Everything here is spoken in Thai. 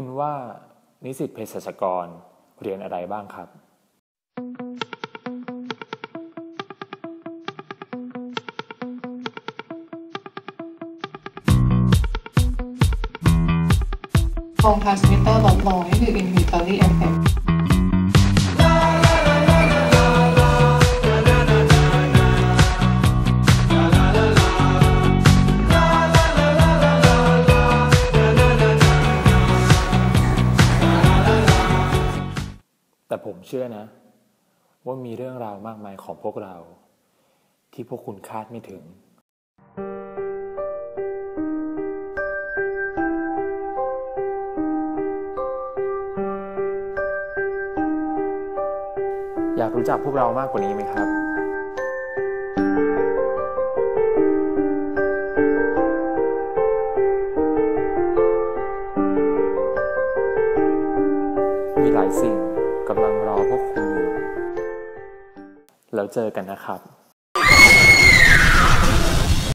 คุณว่านิสิตเภสัชกรเรียนอะไรบ้างครับโรงทรานสมิเตอร์ลดน้อยคือ inhibitory effect แต่ผมเชื่อนะ ว่ามีเรื่องราวมากมายของพวกเรา ที่พวกคุณคาดไม่ถึง อยากรู้จักพวกเรามากกว่านี้ไหมครับมีหลายสิ่ง กำลังรอพวกคุณอยู่ แล้วเจอกันนะครับ